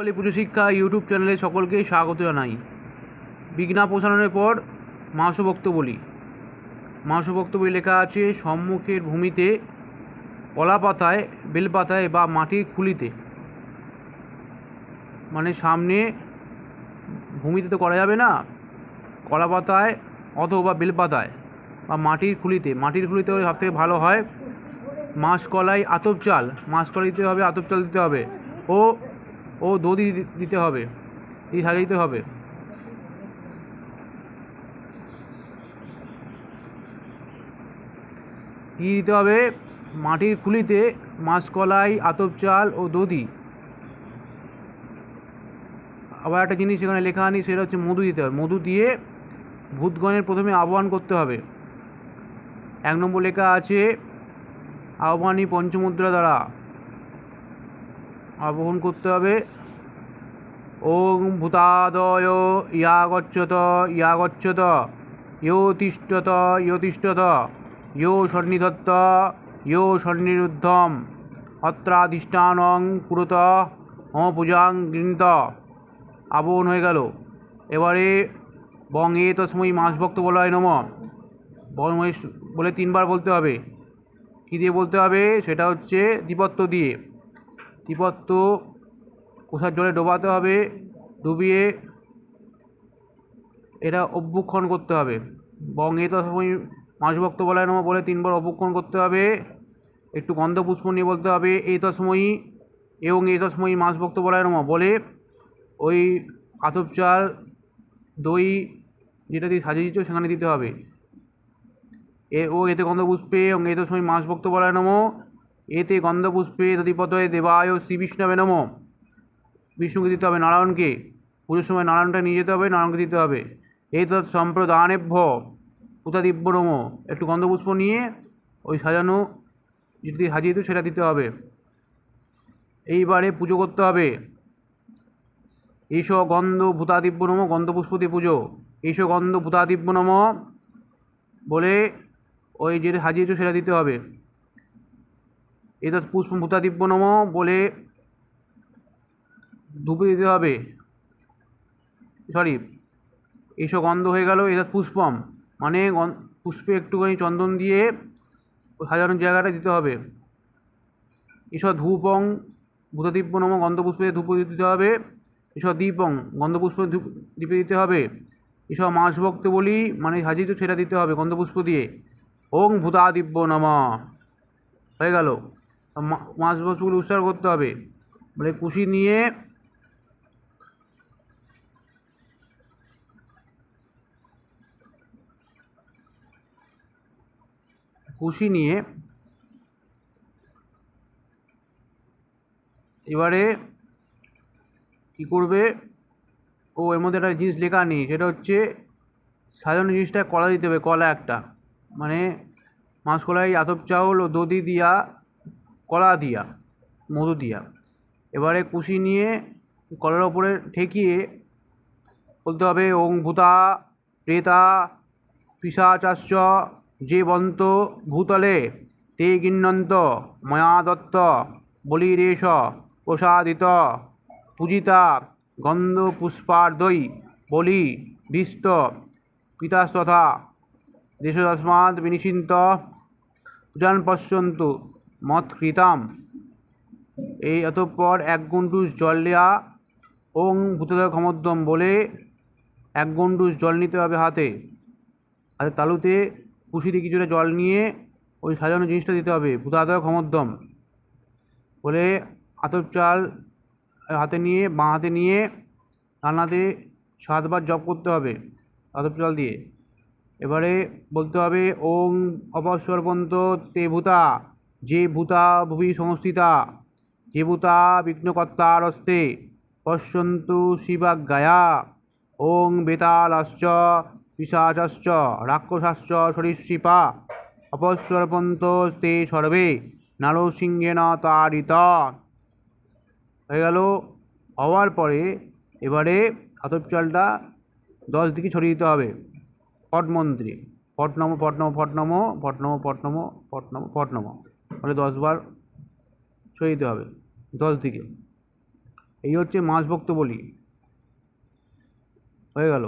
বলি পুজো শিক্ষা ইউটিউব চ্যানেলে সকলকে স্বাগত জানাই। বিঘ্না প্রসারণের পর মাংসভক্ত বলি। মাংসভক্ত বলি লেখা আছে, সম্মুখের ভূমিতে কলা পাতায় বেলপাতায় বা মাটির খুলিতে। মানে সামনে ভূমিতে তো করা যাবে না কলা পাতায় অথবা বেলপাতায় বা মাটির খুলিতে। মাটির খুলিতে হলে সবথেকে ভালো হয় মাসকলাই আতপ চাল। মাসকলাই দিতে হবে, আতপ চাল দিতে হবে। ও ও দধি দিতে হবে। দিয়ে সাজিয়ে দিতে হবে। কী দিতে হবে? মাটির খুলিতে মাসকলাই, আতপ চাল ও দধি। আবার একটা জিনিস এখানে লেখা আনি সেটা হচ্ছে মধু দিতে হবে। মধু দিয়ে ভূতগণের প্রথমে আহ্বান করতে হবে। এক নম্বর লেখা আছে, আহ্বানী পঞ্চমুদ্রা দ্বারা আবহন করতে হবে। ওং ভূতাদয় ইয়া গচ্ছত ইয়া তিষ্ঠত ইয়ো তিষ্ঠত ইয়ো সন্নিধত্ত ইয়ো সন্নিরুদ্ধম অত্রাধিষ্ঠানং কুরুত, মম পূজাং গৃহীত। আবহন হয়ে গেল। এবারে বং এ তসময়ী মাসভক্ত বলা হয় নম বং বলে তিনবার বলতে হবে। কী দিয়ে বলতে হবে? সেটা হচ্ছে দীপত্ত দিয়ে। দীপত্ত কোষার জলে ডোবাতে হবে, ডুবিয়ে এটা অভ্যুক্ষণ করতে হবে। বং এ তসময়ী মাসভক্ত বলায় নম বলে তিনবার অভ্যুক্ষণ করতে হবে। একটু গন্ধপুষ্প নিয়ে বলতে হবে, এই তসময়ী এবং এই তসময়ী মাসভক্ত বলায় নম বলে ওই আতপ চাল, দই যেটা দিয়ে সাজিয়ে দিচ্ছ সেখানে দিতে হবে। এ ও এতে গন্ধপুষ্পে, এবং এতে সময় মাস ভক্ত বলায় নম এতে গন্ধপুষ্পে তদিপতয়ে দেবায় শ্রী বিষ্ণবে নম। বিষ্ণুকে দিতে হবে নারায়ণকে। পুজোর সময় নারায়ণটা নিয়ে যেতে হবে, নারায়ণকে দিতে হবে। এই তৎ সম্প্রদানেভ্য উতাদিব্য নম। একটু গন্ধপুষ্প নিয়ে ওই সাজানো যদি সাজিয়ে দিত সেটা দিতে হবে। এইবারে পুজো করতে হবে। এইস গন্ধ ভূতাদিব্য নম গন্ধপুষ্প দিয়ে পুজো। এইস গন্ধ ভূতাদিব্য নম বলে ওই যেটা সাজিয়েছো সেটা দিতে হবে। এতৎ পুষ্প ভূতাদিব্য নম বলে ধূপে দিতে হবে। সরি এইসব গন্ধ হয়ে গেল, এতৎ পুষ্পম। মানে পুষ্পে একটুখানি চন্দন দিয়ে সাজানোর জায়গাটা দিতে হবে। এসব ধূপং ভূতদীপ্য নম গন্ধপুষ্পে ধূপ দিতে হবে। এসব দীপং গন্ধপুষ্প ধূপ দীপে দিতে হবে। এসব মাস ভক্ত বলি মানে সাজিত সেটা দিতে হবে গন্ধপুষ্প দিয়ে। ওং ভূতাদিব্য নম। হয়ে গেল। মা- মাস ভক্তগুলো উচ্চার করতে হবে। বলে কুশি নিয়ে কুশি নিয়ে এবারে কি করবে? ও, এর মধ্যে একটা জিনিস লেখা নেই, সেটা হচ্ছে সাজানো জিনিসটা কলা দিতে হবে, কলা একটা। মানে মাসকলাই, আতপ চাউল ও দধি দিয়া কলা দিয়া, মধু দিয়া। এবারে কুশি নিয়ে কলার ওপরে ঠেকিয়ে বলতে হবে, ওং ভূতা প্রেতা পিসাচাশ্চ যে বন্ত ভূতলে, তে গিন্নন্ত ময়া দত্ত বলিরেশ প্রসাদিত। পূজিতা গন্ধ পুষ্পার্দই বলি বিস্ত পিতাস্তথা। দেশতস্মাৎ বিনিচিন্ত পূজান পশ্যন্তু। মৎকৃতাম এই অতঃপর এক গণ্ডুষ জল দেয়া ওং ভূতদয় ক্ষমোদ্যম বলে এক গণ্ডুষ জল নিতে হবে হাতে। হাতে তালুতে কুশিতে কিছুটা জল নিয়ে ওই সাজানো জিনিসটা দিতে হবে ভূতাদয় ক্ষমোদ্যম বলে আতপ চাল হাতে নিয়ে, বাঁ হাতে নিয়ে রান্নাতে সাতবার জপ করতে হবে আতপ চাল দিয়ে। এবারে বলতে হবে, ওং অপস্বরপন্ত তে ভূতা। যে ভূতা ভুবি সংস্থিতা, যে ভূতা বিঘ্নকর্তারস্তে, পশ্যন্তু শিবাজ্ঞায়া, ওং বেতালাশ্চ, পিশাচাশ্চ, রাক্ষসাশ্চ, সরীসৃপা অপস্বরপন্ত সর্বে নরসিংহেন তাড়িত হয়ে গেল। হওয়ার পরে এবারে আতপ চালটা দশ দিকে ছড়িয়ে দিতে হবে। পট মন্ত্রী পট নম পট নম পট নম বলে দশবার ছড়িয়ে দিতে হবে দশ দিকে। এই হচ্ছে মাছ ভক্ত বলি হয়ে গেল।